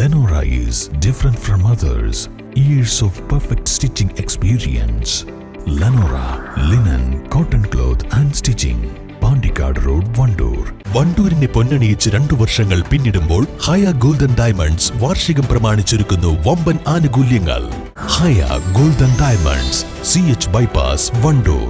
Lenora is different from others. Years of perfect stitching experience. Lenora linen, cotton cloth and stitching. Pandikkad road Wandoor വണ്ടൂരിനെ പൊന്നണിയിച്ച് രണ്ടു വർഷങ്ങൾ പിന്നിടുമ്പോൾ ഹയ golden diamonds വാർഷികം പ്രമാണിച്ചൊരുക്കുന്നു വമ്പൻ ആനുകൂല്യങ്ങൾ Haya golden diamonds C H bypass Wandoor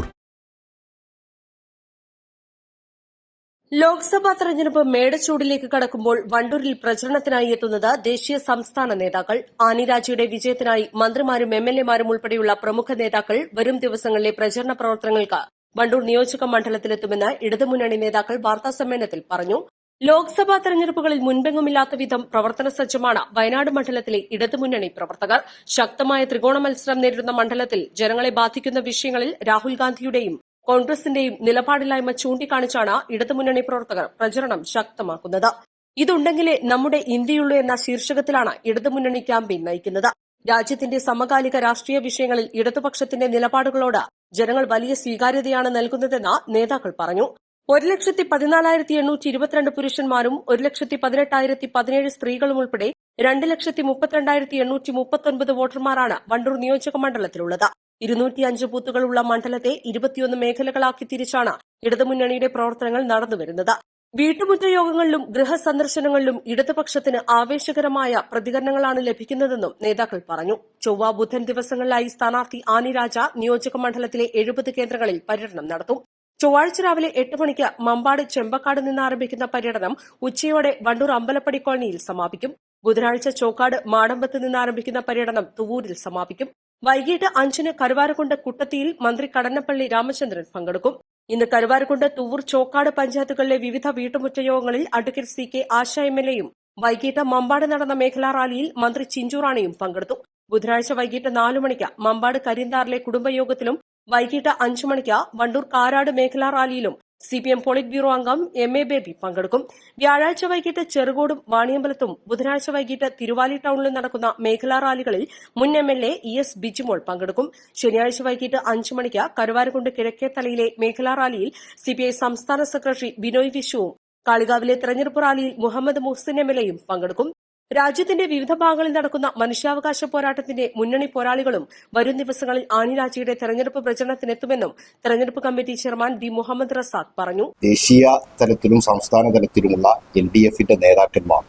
Lok Sabha തെരഞ്ഞെടുപ്പ് മേടച്ചൂടിലേക്ക് കടക്കുമ്പോൾ വണ്ടൂരിൽ പ്രചരണത്തിനായി എത്തുന്നത് ദേശീയ സംസ്ഥാന നേതാക്കൾ. ആനിരാജിയുടെ വിജയത്തിനായി മന്ത്രിമാരും എം എൽ എമാരും ഉൾപ്പെടെയുള്ള പ്രമുഖ നേതാക്കൾ വരും ദിവസങ്ങളിലെ പ്രചരണ പ്രവർത്തനങ്ങൾക്ക് വണ്ടൂർ നിയോജക മണ്ഡലത്തിലെത്തുമെന്ന് ഇടതുമുന്നണി നേതാക്കൾ വാർത്താസമ്മേളനത്തിൽ പറഞ്ഞു. ലോക്സഭാ തെരഞ്ഞെടുപ്പുകളിൽ മുൻപെങ്ങുമില്ലാത്ത വിധം പ്രവർത്തന സജ്ജമാണ് വയനാട് മണ്ഡലത്തിലെ ഇടതുമുന്നണി പ്രവർത്തകർ. ശക്തമായ ത്രികോണ മത്സരം നേരിടുന്ന മണ്ഡലത്തിൽ ജനങ്ങളെ ബാധിക്കുന്ന വിഷയങ്ങളിൽ രാഹുൽ ഗാന്ധിയുടെയും കോൺഗ്രസിന്റെയും നിലപാടില്ലായ്മ ചൂണ്ടിക്കാണിച്ചാണ് ഇടതുമുന്നണി പ്രവർത്തകർ പ്രചരണം ശക്തമാക്കുന്നത്. ഇതുണ്ടെങ്കിലേ നമ്മുടെ ഇന്ത്യയുള്ളൂ എന്ന ശീർഷകത്തിലാണ് ഇടതുമുന്നണി ക്യാമ്പയിൻ നയിക്കുന്നത്. രാജ്യത്തിന്റെ സമകാലിക രാഷ്ട്രീയ വിഷയങ്ങളിൽ ഇടതുപക്ഷത്തിന്റെ നിലപാടുകളോട് ജനങ്ങൾ വലിയ സ്വീകാര്യതയാണ് നൽകുന്നതെന്ന് നേതാക്കൾ പറഞ്ഞു. ഒരു ലക്ഷത്തി പതിനാലായിരത്തി എണ്ണൂറ്റി ഇരുപത്തിരണ്ട് പുരുഷന്മാരും ഒരു ലക്ഷത്തി പതിനെട്ടായിരത്തി പതിനേഴ് സ്ത്രീകളും ഉൾപ്പെടെ രണ്ട് ലക്ഷത്തി മുപ്പത്തിരണ്ടായിരത്തി എണ്ണൂറ്റി മുപ്പത്തൊൻപത് വോട്ടർമാരാണ് വണ്ടൂർ നിയോജക മണ്ഡലത്തിലുള്ളത്. ഇരുന്നൂറ്റിയഞ്ച് ബൂത്തുകളുള്ള മണ്ഡലത്തെ ഇരുപത്തിയൊന്ന് മേഖലകളാക്കി തിരിച്ചാണ് ഇടതുമുന്നണിയുടെ പ്രവർത്തനങ്ങൾ നടന്നുവരുന്നത്. വീട്ടുമുറ്റ യോഗങ്ങളിലും ഗൃഹസന്ദർശനങ്ങളിലും ഇടതുപക്ഷത്തിന് ആവേശകരമായ പ്രതികരണങ്ങളാണ് ലഭിക്കുന്നതെന്നും നേതാക്കൾ പറഞ്ഞു. ചൊവ്വ ബുധൻ ദിവസങ്ങളിലായി സ്ഥാനാർത്ഥി ആനിരാജ നിയോജക മണ്ഡലത്തിലെ എഴുപത് കേന്ദ്രങ്ങളിൽ പര്യടനം നടത്തും. ചൊവ്വാഴ്ച രാവിലെ എട്ട് മണിക്ക് മമ്പാട് ചെമ്പക്കാട് നിന്ന് ആരംഭിക്കുന്ന പര്യടനം ഉച്ചയോടെ വണ്ടൂർ അമ്പലപ്പടി കോളനിയിൽ സമാപിക്കും. ബുധനാഴ്ച ചോക്കാട് മാടമ്പത്ത് നിന്ന് ആരംഭിക്കുന്ന പര്യടനം തുവൂരിൽ സമാപിക്കും. വൈകിട്ട് അഞ്ചിന് കരുവാരക്കുണ്ട് കുട്ടത്തിയിൽ മന്ത്രി കടന്നപ്പള്ളി രാമചന്ദ്രൻ പങ്കെടുക്കും. ഇന്ന് കരുവാരക്കുണ്ട് തുവൂർ ചോക്കാട് പഞ്ചായത്തുകളിലെ വിവിധ വീട്ടുമുറ്റയോഗങ്ങളിൽ advocate C K Asha M L എയും വൈകിട്ട് മമ്പാട് നടന്ന മേഖലാ റാലിയിൽ മന്ത്രി ചിഞ്ചുറാണിയും പങ്കെടുത്തു. ബുധനാഴ്ച വൈകിട്ട് നാലു മണിക്ക് മമ്പാട് കരിന്താറിലെ കുടുംബയോഗത്തിലും വൈകിട്ട് അഞ്ചു മണിക്ക് വണ്ടൂർ കാരാട് മേഖലാ റാലിയിലും C P M Polit Bureau അംഗം എം എ ബേബി പങ്കെടുക്കും. വ്യാഴാഴ്ച വൈകിട്ട് ചെറുകോടും വാണിയമ്പലത്തും ബുധനാഴ്ച വൈകിട്ട് തിരുവാലി ടൌണിലും നടക്കുന്ന മേഖലാ റാലികളിൽ മുൻ M L A E S Bijimol പങ്കെടുക്കും. ശനിയാഴ്ച വൈകിട്ട് അഞ്ചു മണിക്ക് കരുവാരക്കുണ്ട് കിഴക്കേത്തലയിലെ മേഖലാ റാലിയിൽ സിപിഐ സംസ്ഥാന സെക്രട്ടറി ബിനോയ് വിശ്വവും കാളികാവിലെ തെരഞ്ഞെടുപ്പ് റാലിയിൽ മുഹമ്മദ് മുഹ്സിൻ എം എൽ എയും പങ്കെടുക്കും. രാജ്യത്തിന്റെ വിവിധ ഭാഗങ്ങളിൽ നടക്കുന്ന മനുഷ്യാവകാശ പോരാട്ടത്തിന്റെ മുന്നണി പോരാളികളും വരും ദിവസങ്ങളിൽ ആനിരാജയുടെ തെരഞ്ഞെടുപ്പ് പ്രചരണത്തിനെത്തുമെന്നും തെരഞ്ഞെടുപ്പ് committee chairman B Muhammad Razak പറഞ്ഞു. ദേശീയ തലത്തിലും സംസ്ഥാന തലത്തിലുമുള്ള എൽ ഡി എഫിന്റെ നേതാക്കന്മാർ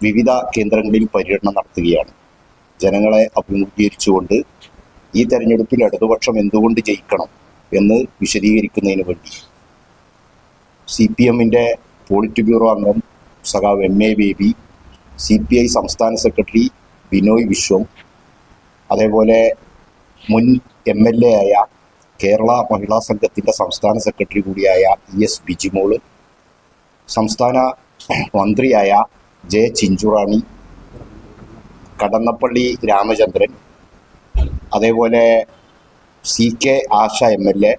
വിവിധ കേന്ദ്രങ്ങളിൽ പര്യടനം നടത്തുകയാണ്. ജനങ്ങളെ അഭിമുഖീകരിച്ചുകൊണ്ട് ഈ തെരഞ്ഞെടുപ്പിൽ ഇടതുപക്ഷം എന്തുകൊണ്ട് ജയിക്കണം എന്ന് വിശദീകരിക്കുന്നതിന് വേണ്ടി സി പി എമ്മിന്റെ പോളിറ്റ് ബ്യൂറോ അംഗം സഖാവ് M A Baby C P I സംസ്ഥാന സെക്രട്ടറി ബിനോയ് വിശ്വം അതേപോലെ മുൻ എം എൽ എ ആയ കേരള മഹിളാ സംഘത്തിന്റെ സംസ്ഥാന സെക്രട്ടറി കൂടിയായ ഇ എസ് ബിജിമോൾ സംസ്ഥാന മന്ത്രിയായ ജെ ചിഞ്ചുറാണി കടന്നപ്പള്ളി രാമചന്ദ്രൻ അതേപോലെ C K Asha M L A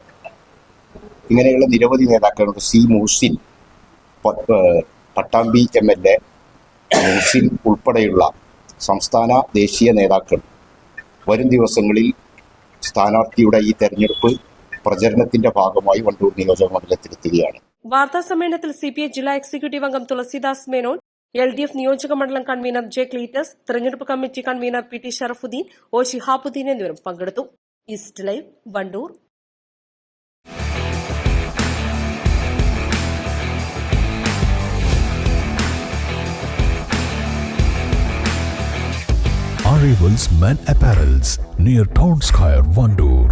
ഇങ്ങനെയുള്ള നിരവധി നേതാക്കളുണ്ട്. C Muhsin Pattambi M L A Muhsin ഉൾപ്പെടെയുള്ള സംസ്ഥാന ദേശീയ നേതാക്കൾ വരും ദിവസങ്ങളിൽ സ്ഥാനാർത്ഥിയുടെ ഈ തെരഞ്ഞെടുപ്പ് പ്രചരണത്തിന്റെ ഭാഗമായി വണ്ടൂർ നിയോജക മണ്ഡലത്തിലെത്തുകയാണ് വാർത്താ സമ്മേളനത്തിൽ സി പി ഐ ജില്ലാ എക്സിക്യൂട്ടീവ് അംഗം Thulasidas Menon L D F നിയോജക മണ്ഡലം കൺവീനർ ജെ ക്ലീറ്റസ് തെരഞ്ഞെടുപ്പ് committee convener P T Sharafuddin O Shihabuddin എന്നിവരും പങ്കെടുത്തു. East live Wandoor. Arrivals Men Apparels near Town Square, Vandoor.